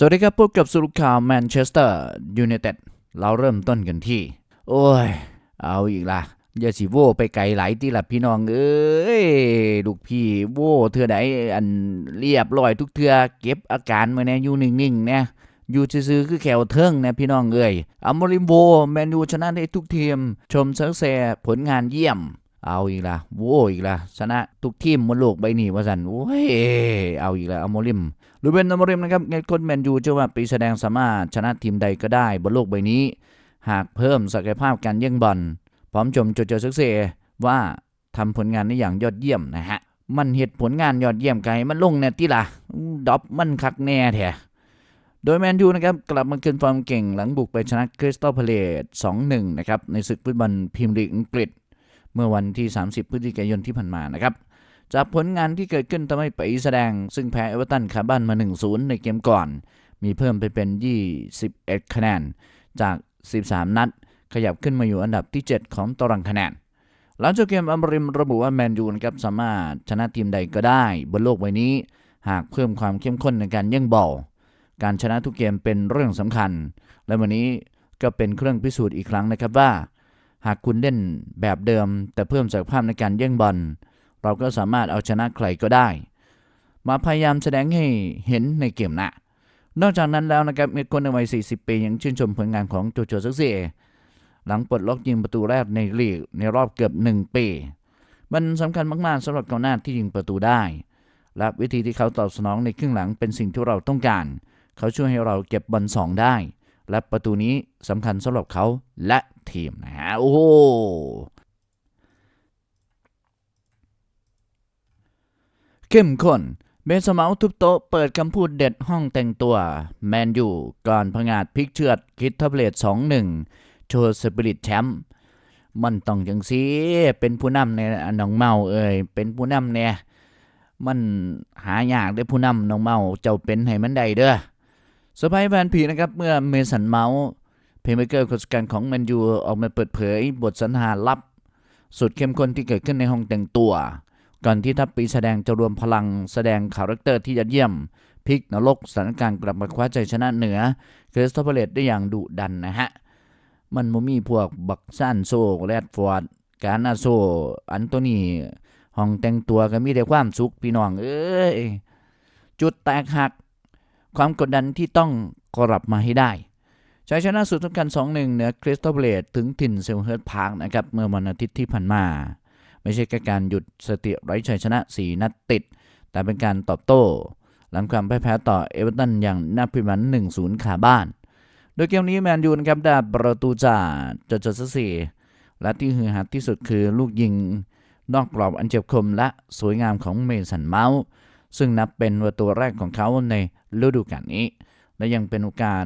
สวัสดีครับพบกับสรุข่าวแมนเชสเตอร์ยูไนเต็ดเราเริ่มต้นกันที่ โอ้ย เอาอีกละอย่าสิโวไปไกลหลายที่ละพี่น้องเอ้ยลูกพี่โวเทื่อใดอันเรียบร้อยทุกเทื่อเก็บอาการมาแน่อยู่นิ่งๆเนี่ยอยู่ซื่อคือแขวเทิงนะพี่น้องเอ้ยอัมริมโวแมนยูชนะได้ทุกทีม ชมเซิร์แซผลงานเยี่ยม เอาอีกละโวอีกละชนะทุกทีมบนโลกใบนี้ว่าสันโอ้ยเอาอีกละอัมริม ลูเบนอมริมนะครับเงนคนแมนยูเชื่อว่าปีแสดงสามารถชนะทีมใดก็ได้บนโลกใบนี้ หากเพิ่มศักยภาพการแย่งบอลพร้อมชมโจโจซึกเซว่าทำผลงานได้อย่างยอดเยี่ยมนะฮะมันเหตุผลงานยอดเยี่ยมไกมันลงแน่ติล่ะดอบมันคักแน่แท้โดยแมนยูนะครับกลับมาคืนฟอร์มเก่งหลังบุกไปชนะคริสตัลพาเลต2-1 นะครับในศึกฟุตบอลพรีเมียร์ลีกอังกฤษ เมื่อวันที่ 30 พฤศจิกายนที่ผ่านมานะครับ จากผลงานที่เกิดขึ้นทำให้ไปแสดง ซึ่งแพ้เอเวอร์ตันคาบ้านมา 1-0 ในเกมก่อน มีเพิ่มไปเป็น 21 คะแนน จาก 13 นัด ขยับขึ้นมาอยู่อันดับที่ 7 ของตารางคะแนน หลังจากเกมอัมริมระบุว่าแมนยูนะครับสามารถชนะทีมใดก็ได้บนโลกใบนี้ หากเพิ่มความเข้มข้นในการย่งบอลการชนะทุกเกมเป็นเรื่องสำคัญ และวันนี้ก็เป็นเครื่องพิสูจน์อีกครั้งนะครับว่า หากคุณเล่นแบบเดิม แต่เพิ่มศักยภาพในการย่งบอล เราก็สามารถเอาชนะใครก็ได้ มาพยายามแสดงให้เห็นในเกมหน้านอกจากนั้นแล้วนะครับมีคนในวัย 40 ปี ยังชื่นชมผลงานของโจโจซักเซหลังปลดล็อกยิงประตูแรกในลีกในรอบเกือบ 1 ปี มันสำคัญมากๆสำหรับกองหน้าที่ยิงประตูได้ และวิธีที่เขาตอบสนองในครึ่งหลังเป็นสิ่งที่เราต้องการ เขาช่วยให้เราเก็บบอลสองได้ และประตูนี้สำคัญสำหรับเขาและทีมนะฮะโอ้โห เข้มข้นเบนสมาทุบโต๊ะเปิดคำพูดเด็ดห้องแต่งตัว แมนยูก่อนพงาดพลิกเชือดคิดทับเลตสองหนึ่งโชว์สปิริตแชมป์มันต้องจังซีเป็นผู้นำในน้องเมาเอ่ยเป็นผู้นำเนี่ยมันหายากได้ผู้นำน้องเมาเจ้าเป็นให้มันได้เด้อสไปแฟนผีนะครับเมื่อเมสันเมาเพลย์เมเกอร์คนสำคัญของแมนยูออกมาเปิดเผยบทสนทนาลับ สุดเข้มข้นที่เกิดขึ้นในห้องแต่งตัว ก่อนที่ทัพปีแสดงจะรวมพลังแสดงคาแรคเตอร์ที่ยอดเยี่ยมพลิกนรกสถานการณ์กลับมาคว้าใจชนะเหนือคริสโตเฟอร์เลตได้อย่างดุดันนะฮะ มันบ่มีพวกบักซ่านโซแรดฟอร์ด การนาโซ อันโตนีห้องแต่งตัวก็มีแต่ความสุขพี่น้องเอ้ย จุดแตกหัก ความกดดันที่ต้องกลับมาให้ได้ชัยชนะสุดสำคัญ2-1เหนือคริสตัลเบลดถึงถิ่นเซลเฮิร์ตพาร์คนะครับเมื่อวันอาทิตย์ที่ผ่านมา ไม่ใช่แค่การหยุดสติไร้ชัยชนะ 4 นัดติด แต่เป็นการตอบโต้ หลังความพ่ายแพ้ต่อเอเวอร์ตันอย่างน่าพิมัน1-0ขาบ้าน โดยเกมนี้แมนยูนะครับได้ประตูจากจอจสซีและที่ฮือฮาที่สุดคือลูกยิงนอกกรอบอันเจ็บคมและสวยงามของเมสันเมาส์ซึ่งนับเป็นประตูแรกของเขาในฤดูกาลนี้ และยังเป็นโอกาส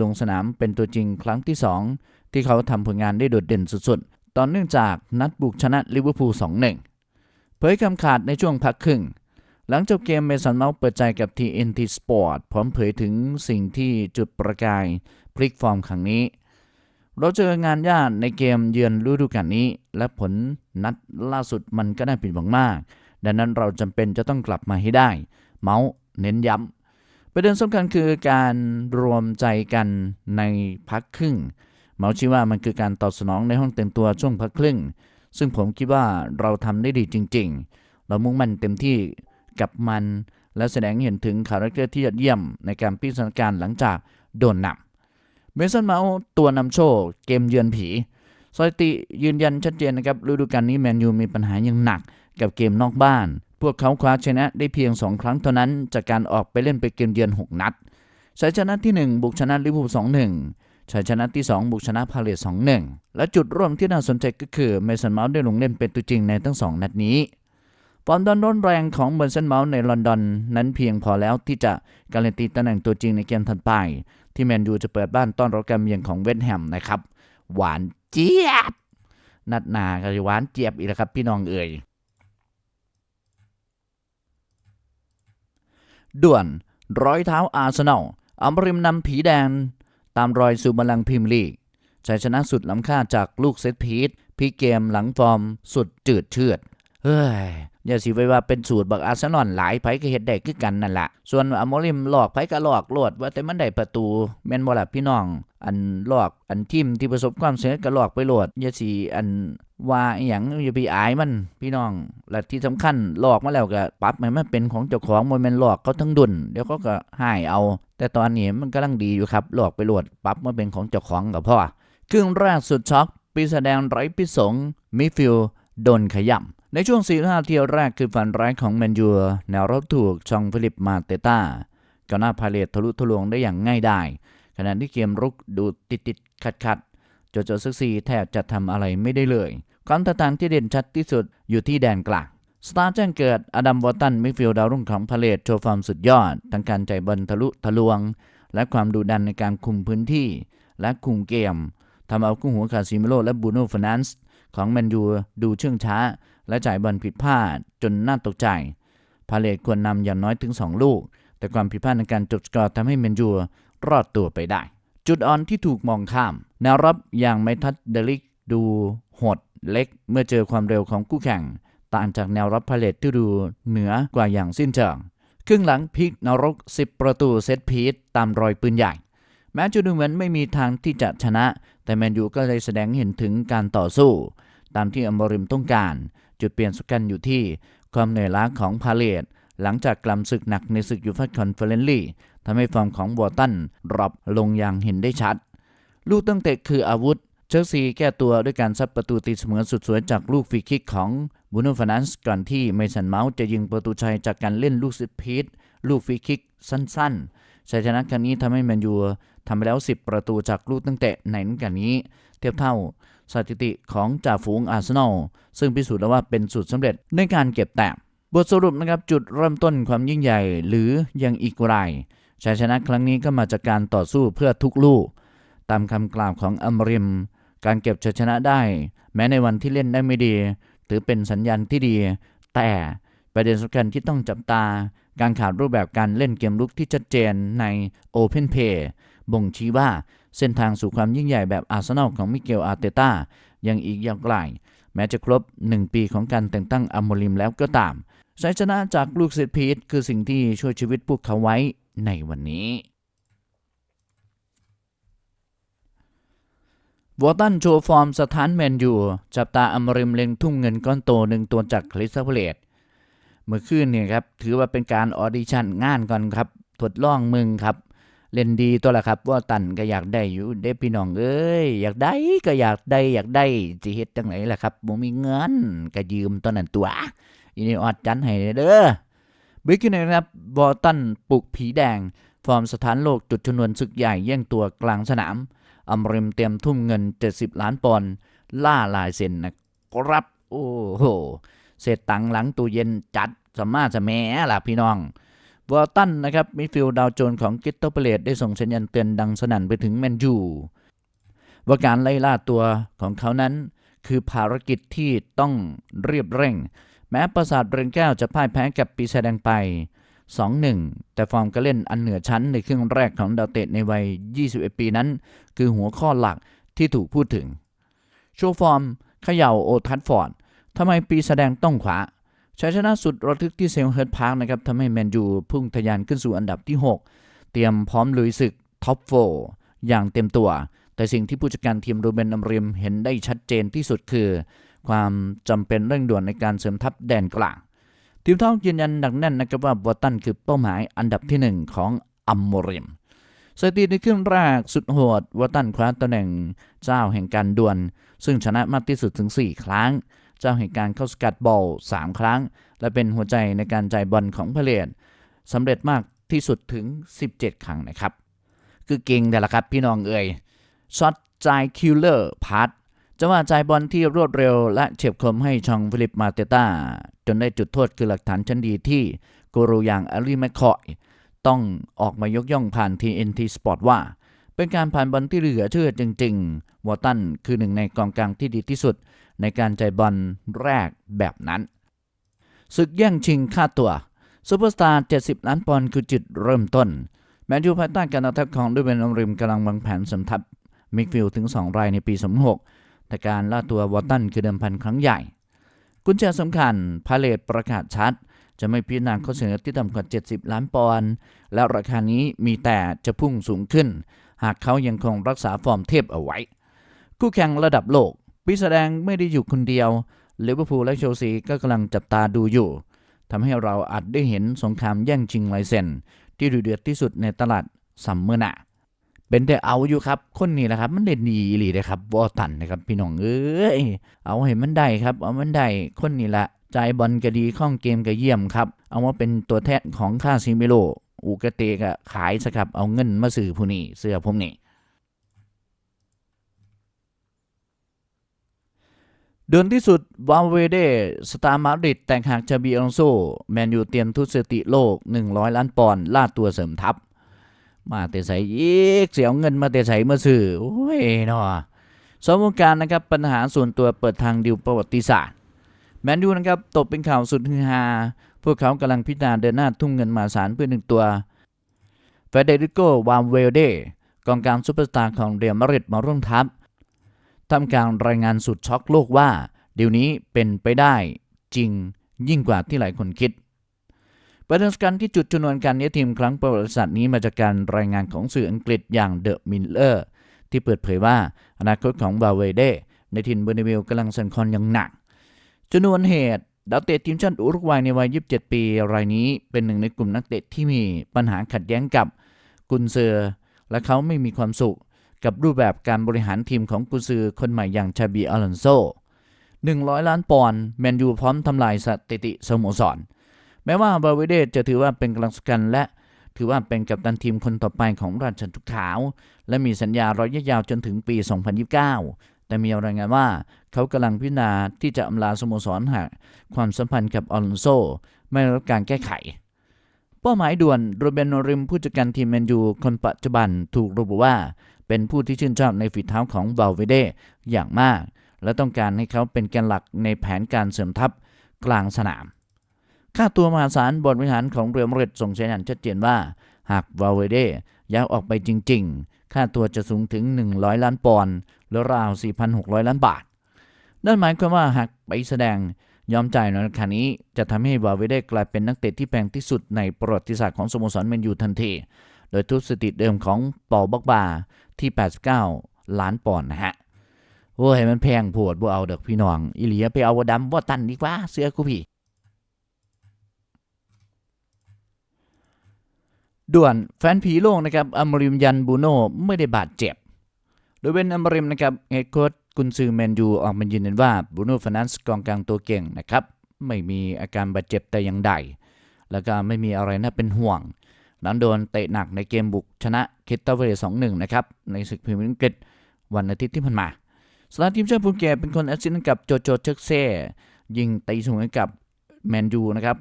ลงสนามเป็นตัวจริงครั้งที่ 2 ที่เขาทำผลงานได้โดดเด่นสุด ตอนเนื่องจากนัดบุกชนะลิเวอร์พูล 2-1 เผยคำขาดในช่วงพักครึ่ง หลังจบเกมเมสันเมาส์เปิดใจกับ TNT Sport พร้อมเผยถึงสิ่งที่จุดประกายพลิกฟอร์มครั้งนี้ เราเจองานยากในเกมเยือนฤดูกาลนี้ และผลนัดล่าสุดมันก็น่าผิดหวังมาก ดังนั้นเราจำเป็นจะต้องกลับมาให้ได้ เมาส์เน้นย้ำประเด็นสำคัญคือการรวมใจกันในพักครึ่ง เมาชี้ว่ามันคือการตอบสนองในห้องเต็มตัวช่วงพักครึ่ง ซึ่งผมคิดว่าเราทำได้ดีจริง ๆ เรามุ่งมั่นเต็มที่กับมัน และแสดงเห็นถึงคาแรคเตอร์ที่ยอดเยี่ยมในการพลิกสถานการณ์หลังจากโดนนำเมสันเมาตัวนำโชคเกมเยือนผีสถิติยืนยันชัดเจนนะครับฤดูกาลนี้แมนยูมีปัญหาอย่างหนักกับเกมนอกบ้าน พวกเขาคว้าชนะได้เพียง 2 ครั้งเท่านั้น จากการออกไปเล่นไปเกมเยือน 6 นัดชัยชนะที่ 1 บุกชนะลิเวอร์พูล2-1 ชัยชนะที่ 2 บุกชนะพาเลส2-1และจุดร่วมที่น่าสนใจก็คือเมสันเมาส์ได้ลงเล่นเป็นตัวจริงในทั้ง 2 นัดนี้ฟอร์มดอนร้อนแรงของเมสันเมาส์ในลอนดอนนั้นเพียงพอแล้วที่จะการันตีตำแหน่งตัวจริงในเกมถัดไป ที่แมนยูจะเปิดบ้านต้อนรับการเยือนของเวสต์แฮมนะครับ หวานเจี๊ยบ นัดหนาก็หวานเจี๊ยบอีกแล้วครับพี่น้องเอ่ยด่วนร้อยเท้าอาร์เซนอลอัมริมนำผีแดง ตามรอยสู่บัลลังก์พรีมลีกชัยชนะสุดล้ำค่าจากลูกเซตพีทพีเกมหลังฟอร์มสุดจืดเชือด เฮ้ย อย่าสิไว้ว่าเป็นสูตรบักอาร์เซนอลหลายไผก็เห็ดได้คือกันนั่นละ ส่วนอโมริมหลอกไผก็หลอกโลดว่าแต่มันได้ประตูแม่นบ่ล่ะพี่น้อง อันหลอกอันทิมที่ประสบความสำเร็จก็หลอกไปโลดอย่าสิอัน ว่าอหยังอย่าไปอายมันพี่น้อง และที่สำคัญหลอกมาแล้วก็ปรับให้มันเป็นของเจ้าของบ่แม่นหลอกเขาทั้งดุนเดี๋ยวเขาก็หายเอา แต่ตอนนี้มันกำลังดีอยู่ครับ หลอกไปโหลดปรับมาเป็นของเจ้าของก็พอครึ่งแรกสุดช็อกปีแสดงไร้พิสงมิฟิลโดนขย่ำในช่วง4 5นาทีแรกคือฝันร้ายของแมนยูแนวรับถูกชองฟิลิปมาเตต้าก็หน้าพาเลตทะลุทะลวงได้อย่างง่ายดายขณะที่เกมรุกดูติดติดขัดขัดโจโจซึกซีแทบจะทำอะไรไม่ได้เลย ความแตกต่างที่เด่นชัดที่สุดอยู่ที่แดนกลางสตาร์แจ้งเกิดอดัมวอตันมิฟิลดาวรุ่งของพาเลตโชว์ฟอร์มสุดยอดทั้งการใจบอลทะลุทะลวง และความดุดันในการคุมพื้นที่ และคุมเกมทำเอาคู่หัวคาซิเมโรและบูโน่ฟนันส์ของแมนยูดูเชื่องช้า และจ่ายบอลผิดพลาดจนน่าตกใจ พาเลตควรนำอย่างน้อยถึง 2 ลูก แต่ความผิดพลาดในการจบสกอร์ทำให้แมนยูรอดตัวไปได้ จุดอ่อนที่ถูกมองข้ามแนวรับอย่างไมทัศเดลิกดูหด เล็กเมื่อเจอความเร็วของคู่แข่ง ต่างจากแนวรับพาเลตที่ดูเหนือกว่าอย่างสิ้นเชิงครึ่งหลังพลิกนรก 10 ประตูเซตพีซตามรอยปืนใหญ่ แม้จะดูเหมือนไม่มีทางที่จะชนะ แต่แมนยูก็เลยแสดงเห็นถึงการต่อสู้ ตามที่อมริมต้องการ จุดเปลี่ยนสำคัญอยู่ที่ความเหนื่อยล้าของพาเลตหลังจากกลัมศึกหนักในศึกยูฟ่าคอนเฟอเรนซ์ลีกทำให้ฟอร์มของวอร์ตันดรอปลงอย่างเห็นได้ชัด ลูกตั้งเตะคืออาวุธ เชลซีแก้ตัวด้วยการซัดประตูตีเสมอสุดสวยจากลูกฟรีคิกของบูโน่ฟานันส์ก่อนที่เมสันเมาส์จะยิงประตูชัยจากการเล่นลูกสิบพีทลูกฟรีคิกสั้นๆชัยชนะครั้งนี้ทำให้แมนยูทำไปแล้ว 10 ประตูจากลูกตั้งเตะในฤดูกาลนี้ เทียบเท่าสถิติของจ่าฝูงอาร์เซนอลซึ่งพิสูจน์แล้วว่าเป็นสูตรสำเร็จในการเก็บแต้มบทสรุปนะครับจุดเริ่มต้นความยิ่งใหญ่หรือยังอีกไรชัยชนะครั้งนี้ก็มาจากการต่อสู้เพื่อทุกลูก ตามคำกล่าวของอัมริม การเก็บชัยชนะได้ แม้ในวันที่เล่นได้ไม่ดี ถือเป็นสัญญาณที่ดี แต่ประเด็นสำคัญที่ต้องจับตา การขาดรูปแบบการเล่นเกมลุกที่ชัดเจนใน Open Play บ่งชี้ว่าเส้นทางสู่ความยิ่งใหญ่แบบอาร์เซนอลของมิเกลอาร์เตต้ายังอีกยาวไกลแม้จะครบ 1 ปีของการแต่งตั้งอัมโมริมแล้วก็ตามชัยชนะจากลูกเซตพีทคือสิ่งที่ช่วยชีวิตพวกเขาไว้ในวันนี้ วอตันโชว์ฟอร์มสถานแมนยูจับตาอมริมเล็งทุ่มเงินก้อนโตหนึ่งตัวจากคริสตัลเลตเมื่อคืนเนี่ยครับถือว่าเป็นการออดิชั่นงานก่อนครับทดลองมึงครับ เล่นดีตัวละครับวอร์ตันก็อยากได้อยู่เด้พี่น้องเอ้ยอยากได้ก็อยากได้อยากได้สิเฮ็ดจังไหนล่ะครับบ่มีเงินก็ยืมตอนนั้นตัวอีนี่ออดจันให้เด้อบิ๊กนะครับวอตันปลุกผีแดง ฟอร์มสถานโลกจุดชนวนศึกใหญ่แย่งตัวกลางสนาม อัมริมเตรียมทุ่มเงิน 70 ล้านปอนด์ล่าลายเซ็นนะครับ โอ้โหเศษตังค์หลังตู้เย็นจัดสมมาสแม่ล่ะพี่น้องวอลตันนะครับมิดฟิลด์ดาวโจนของกิตเตอร์เปเลตได้ส่งสัญญาณเตือนดังสนั่นไปถึงแมนยูว่าการไล่ล่าตัวของเขานั้น คือภารกิจที่ต้องเรียบเร่ง แม้ประสาทเรืองแก้วจะพ่ายแพ้กับปีศาจแดงไป 2-1 แต่ฟอร์มการเล่นอันเหนือชั้นในครึ่งแรกของดาวเตะในวัย 21 ปีนั้น คือหัวข้อหลักที่ถูกพูดถึง โชว์ฟอร์มเขย่าโอทัฟฟอร์ดทำไมปีแสดงต้องขวาชัยชนะสุดระทึกที่เซลเฮิร์ตพาร์คนะครับทำให้แมนยูพุ่งทะยานขึ้นสู่อันดับที่ 6 เตรียมพร้อมลุยศึกท็อปโฟอย่างเต็มตัว แต่สิ่งที่ผู้จัดการทีมรูเบนอัมริมเห็นได้ชัดเจนที่สุดคือ ความจำเป็นเร่งด่วนในการเสริมทัพแดนกลาง ทีมท้องยืนยันหนักแน่นนะครับว่าวอตันคือเป้าหมายอันดับที่ 1 ของอัมโมริมสถิติในครึ่งแรกสุดโหดวอตันคว้าตำแหน่งเจ้าแห่งการดวล ซึ่งชนะมากที่สุดถึง 4 ครั้ง เจ้าแห่งการเข้าสกัดบอล 3 ครั้ง และเป็นหัวใจในการจ่ายบอลของพาเลนสำเร็จมากที่สุดถึง 17 ครั้งนะครับ คือเก่งแต่ละครับพี่น้องเอ่ยช็อตจ่ายคิลเลอร์พาร์ทจังหวะจ่ายบอลที่รวดเร็วและเฉียบคมให้ชองฟิลิปมาเตต้า นได้จุดโทษคือหลักฐานชั้นดีที่กูรูอย่างอารีแมคคอยต้องออกมายกย่องผ่าน TNT Sport ว่า เป็นการผ่านบอลที่เหลือเชื่อจริง ๆ วอตตันคือหนึ่งในกองกลางที่ดีที่สุด ในการใจบอลแรกแบบนั้นศึกแย่งชิงค่าตัวซูเปอร์สตาร์ 70 ล้านปอนด์คือจุดเริ่มต้น แมนยูภายใต้การอาทักของด้วยเบนอมริมกำลังวางแผนสมทับมิกฟิลถึง 2 รายในปี26แต่การล่าตัววอตตันคือเดิมพันครั้งใหญ่ กุญแจสำคัญพาเลตประกาศชัด จะไม่พิจารณาข้อเสนอที่ต่ำกว่า 70 ล้านปอนด์และราคานี้มีแต่จะพุ่งสูงขึ้น หากเขายังคงรักษาฟอร์มเทพเอาไว้ คู่แข่งระดับโลกปีแสดงไม่ได้อยู่คนเดียวลิเวอร์พูลและเชลซีก็กำลังจับตาดูอยู่ทำให้เราอาจได้เห็นสงครามแย่งชิงลายเซ็นที่ดุเดือดที่สุดในตลาดซัมเมอร์หน้า เป็นแต่เอาอยู่ครับ คนนี้แหละครับ มันเด่นดีอีหลีเลยครับวอตันนะครับพี่น้องเอ้ยเอาให้มันได้ครับ เอามันได้คนนี้ละใจบอลก็ดีข้องเกมก็เยี่ยมครับ เอามาเป็นตัวแทนของค่าซิเมโลอูกเตก็ขายสครับเอาเงินมาซื้อผู้นี้เสื้อผมนี่เดือนที่สุดวาเวเดสตาร์มาดริดแต่งหากจาบีอองโซแมนยูเตรียมทุสถิติโลก 100 ล้านปอนด์ล่าตัวเสริมทัพ มาเตะใส่อีกเสียเงินมาเตะใส่มาซื้อโอ้ยเนาะสองวงการนะครับปัญหาส่วนตัวเปิดทางดิวประวัติศาสตร์แมนยูนะครับตกเป็นข่าวสุดฮือฮาพวกเขากำลังพิจารณาเดินหน้าทุ่มเงินมาศาลเพื่อหนึ่งตัวเฟเดริโกวามเวลเดกองกลางซุปเปอร์สตาร์ของเรียลมาดริดมาร่วมทัพทำการรายงานสุดช็อกโลกว่าเดี๋ยวนี้เป็นไปได้จริงยิ่งกว่าที่หลายคนคิด ประเด็นสำคัญที่จุดชนวนการนี้ทีมครั้งประวัติศาสตร์นี้มาจากการรายงานของสื่ออังกฤษอย่างเดอะมิลเลอร์ที่เปิดเผยว่าอนาคตของบาเวเดในทินเบอร์นาเบลกำลังสั่นคลอนอย่างหนักชนวนเหตุดาวเตะทีมชาติอุรุกวัยในวัย 27 ปี รายนี้เป็นหนึ่งในกลุ่มนักเตะที่มีปัญหาขัดแย้งกับกุนเซอร์และเขาไม่มีความสุขกับรูปแบบการบริหารทีมของกุนซือคนใหม่อย่างชาบีอลอนโซ100 ล้านปอนด์แมนยูพร้อมทำลายสถิติสโมสร แม้ว่าบาเวเดจะถือว่าเป็นกำลังสำคัญและถือว่าเป็นกัปตันทีมคนต่อไปของราชันทุกขาว และมีสัญญาระยะยาวจนถึงปี 2029 แต่มีรายงานว่าเขากำลังพิจารณาที่จะอำลาสโมสรหากความสัมพันธ์กับออลอนโซ ไม่รับการแก้ไข เป้าหมายด่วนโรเบนโนริมผู้จัดการทีมแมนยูคนปัจจุบันถูกระบุว่า เป็นผู้ที่ชื่นชอบในฝีเท้าของบาเวเดอย่างมาก และต้องการให้เขาเป็นแกนหลักในแผนการเสริมทัพกลางสนาม ค่าตัวมหาศาลบอร์ดบริหารของเรอัลมาดริดส่งสัญญาณชัดเจนว่า หากบาเวเดย้ายออกไปจริง ๆ ค่าตัวจะสูงถึง 100 ล้านปอนด์หรือราว 4,600 ล้านบาท นั่นหมายความว่าหากไปแสดงยอมจ่ายในราคานี้จะทำให้บาเวเดกลายเป็นนักเตะที่แพงที่สุดในประวัติศาสตร์ของสโมสรแมนยูทันที โดยทุบสถิติเดิมของปอลบ็อกบาที่ 89 ล้านปอนด์นะฮะโอ้ยมันแพงโผดบ่เอาเด็กพี่น้องอีหลียไปเอาวดำบ่ตันดีกว่าเสื้อกูพี่ ด่วนแฟนผีโลกนะครับอมริมยันบูโน่ไม่ได้บาดเจ็บ โดยเป็นอมริมนะครับเฮดโค้ชกุนซือแมนยูออกมายืนยันว่าบูโน่ฟานันส์กองกลางตัวเก่งนะครับไม่มีอาการบาดเจ็บแต่อย่างใด แล้วก็ไม่มีอะไรน่าเป็นห่วง หลังโดนเตะหนักในเกมบุกชนะคิตเตอร์เวสองหนึ่งนะครับในศึกพรีเมียร์ลีกอังกฤษวันอาทิตย์ที่ผ่านมาสตาร์ทีมชาติโปรตุเกสเป็นคนแอสซิสต์กับโจโจเชกเซ่ยิงตีสูงกับแมนยูนะครับ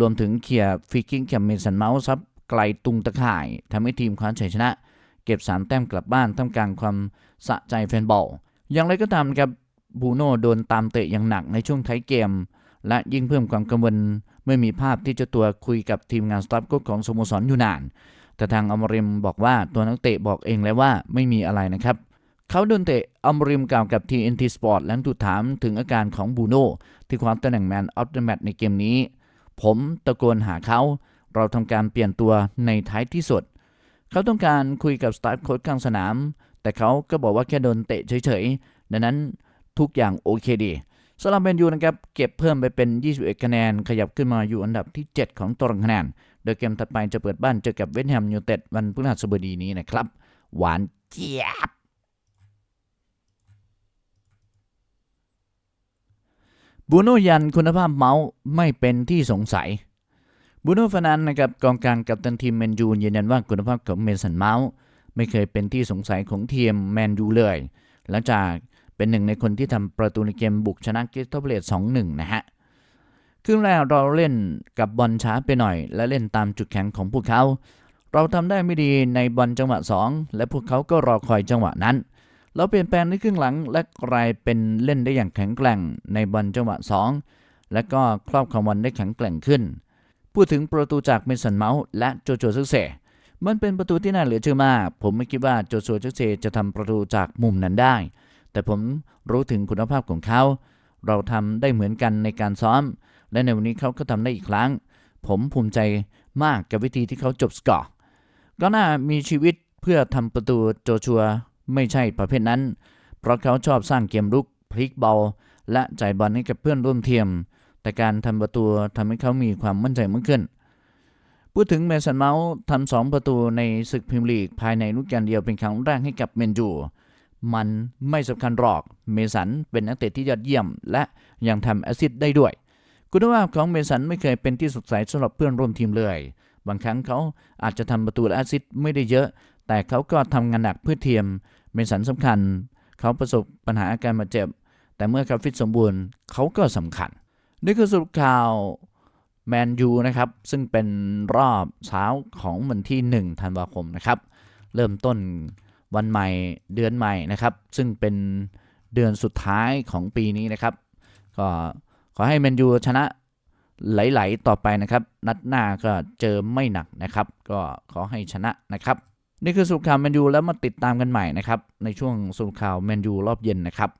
รวมถึงเคลียร์ฟรีคิกแคมเมสันเมาส์ครับ ลตุงตะข่ายทำให้ทีมคว้าชัยชนะ เก็บ 3 แต้มกลับบ้านท่ามกลางความสะใจแฟนบอล อย่างไรก็ตามครับบูโน่โดนตามเตะอย่างหนักในช่วงท้ายเกม และยิ่งเพิ่มความกังวลเมื่อมีภาพที่เจ้าตัวคุยกับทีมงานสตาฟโค้ชของสโมสรอยู่นาน แต่ทางอมริมบอกว่าตัวนักเตะบอกเองแล้วว่าไม่มีอะไรนะครับเขาโดนเตะอมริมกล่าวกับ TNT Sport และถูกถามถึงอาการของบูโน่ที่คว้าตำแหน่งแมนออฟเดอะแมตในเกมนี้ ผมตะโกนหาเขา เราทำการเปลี่ยนตัวในท้ายที่สุด เขาต้องการคุยกับสตาฟโค้ชกลางสนาม แต่เขาก็บอกว่าแค่โดนเตะเฉยๆ ดังนั้นทุกอย่างโอเคดีสำหรับแมนยูนะครับเก็บเพิ่มไปเป็น 21 คะแนน ขยับขึ้นมาอยู่อันดับที่ 7 ของตารางคะแนน โดยเกมถัดไปจะเปิดบ้านเจอกับเวสต์แฮมยูไนเต็ดวันพฤหัสบดีนี้นะครับ หวานเจี๊ยบบูโนยันคุณภาพเมาส์ไม่เป็นที่สงสัย บูโนฟานันนะครับกองกลางกับตันทีมแมนยูยืนยันว่าคุณภาพของเมสันเมาส์ไม่เคยเป็นที่สงสัยของทีมแมนยูเลย หลังจากเป็นหนึ่งในคนที่ทำประตูในเกมบุกชนะคริสตัลเพลส2-1 นะฮะครึ่งแรกเราเล่นกับบอลช้าไปหน่อย และเล่นตามจุดแข็งของพวกเขา เราทำได้ไม่ดีในบอลจังหวะ 2 และพวกเขาก็รอคอยจังหวะนั้น เราเปลี่ยนแปลงในครึ่งหลังและกลายเป็นเล่นได้อย่างแข็งแกร่งในบอลจังหวะ 2 และก็ครอบครองบอลได้แข็งแกร่งขึ้น พูดถึงประตูจากเมสันเมาส์และโจโจซึกเซมันเป็นประตูที่น่าเหลือเชื่อมาก ผมไม่คิดว่าโจโจซึกเซจะทำประตูจากมุมนั้นได้ แต่ผมรู้ถึงคุณภาพของเขา เราทำได้เหมือนกันในการซ้อม และในวันนี้เขาก็ทำได้อีกครั้ง ผมภูมิใจมากกับวิธีที่เขาจบสกอร์ก็น่ามีชีวิตเพื่อทำประตูโจชัวไม่ใช่ประเภทนั้น เพราะเขาชอบสร้างเกมรุกพลิกบอลและจ่ายบอลให้กับเพื่อนร่วมทีม แต่การทำประตูทำให้เขามีความมั่นใจมากขึ้น พูดถึงเมสันเมาส์ทำสองประตูในศึกพรีเมียร์ลีกภายในฤดูกาลเดียวเป็นครั้งแรกให้กับเมนยูมันไม่สำคัญหรอก เมสันเป็นนักเตะที่ยอดเยี่ยม และยังทำแอซิสต์ได้ด้วย คุณภาพของเมสันไม่เคยเป็นที่สดใสสำหรับเพื่อนร่วมทีมเลย บางครั้งเขาอาจจะทำประตูและแอซิสต์ไม่ได้เยอะ แต่เขาก็ทำงานหนักเพื่อทีม เมสันสำคัญ เขาประสบปัญหาอาการบาดเจ็บ แต่เมื่อเขาฟิตสมบูรณ์ เขาก็สำคัญ นี่คือสรุปข่าวแมนยูนะครับ ซึ่งเป็นรอบเช้าของวันที่ 1 ธันวาคมนะครับ เริ่มต้นวันใหม่เดือนใหม่นะครับ ซึ่งเป็นเดือนสุดท้ายของปีนี้นะครับ ก็ขอให้แมนยูชนะไหลๆต่อไปนะครับ นัดหน้าก็เจอไม่หนักนะครับ ก็ขอให้ชนะนะครับ นี่คือสรุปข่าวแมนยูแล้วมาติดตามกันใหม่นะครับ ในช่วงสรุปข่าวแมนยูรอบเย็นนะครับ